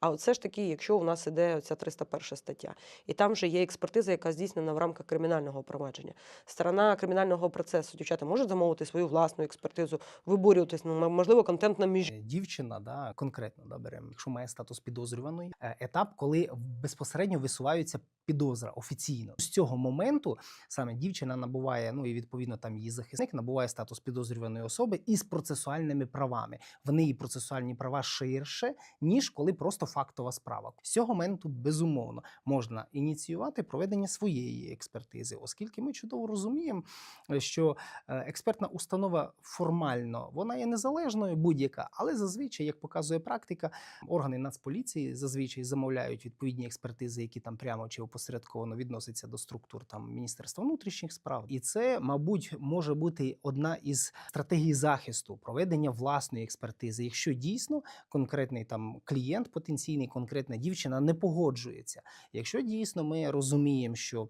А все ж таки, якщо у нас іде ця 301 стаття, і там вже є експертиза, яка здійснена в рамках кримінального провадження. Сторона кримінального процесу, дівчата можуть замовити свою власну експертизу, виборюватись, ну, можливо, контент на між. Е, Дівчина, да, конкретно да, беремо, якщо має статус підозрюваної, е, етап, коли безпосередньо висуваються підозра офіційно. З цього моменту саме дівчина набуває, ну і відповідно там її захисник набуває статус підозрюваної особи із процесуальними правами. В неї процесуальні права ширше, ніж коли просто фактова справа. З цього моменту безумовно можна ініціювати проведення своєї експертизи, оскільки ми чудово розуміємо, е, що е, експертна установа формально вона є незалежною будь-яка, але зазвичай, як показує практика, органи Нацполіції зазвичай замовляють відповідні експертизи, які там прямо чи опосередковано відносяться до структур там Міністерства внутрішніх справ. І це, мабуть, може бути одна із стратегій захисту проведення власної експертизи, якщо дійсно конкретний там клієнт, потенційний конкретна дівчина не погоджується. Якщо дійсно ми розуміємо, що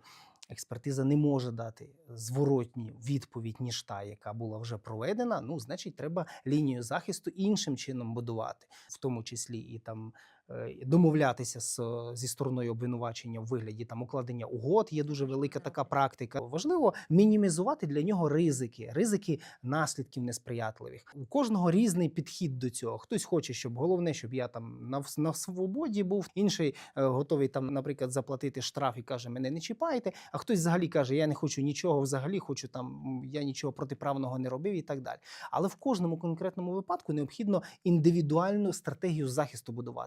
експертиза не може дати зворотню відповідь, ніж та, яка була вже проведена, ну значить, треба лінію захисту іншим чином будувати, в тому числі і там домовлятися з, зі стороною обвинувачення в вигляді там укладення угод. Є дуже велика така практика. Важливо мінімізувати для нього ризики, ризики наслідків несприятливих. У кожного різний підхід до цього. Хтось хоче, щоб головне, щоб я там на, на свободі був. Інший е, готовий там, наприклад, заплатити штраф і каже: мене не чіпайте. А хтось взагалі каже: Я не хочу нічого, взагалі хочу там, я нічого протиправного не робив і так далі. Але в кожному конкретному випадку необхідно індивідуальну стратегію захисту будувати.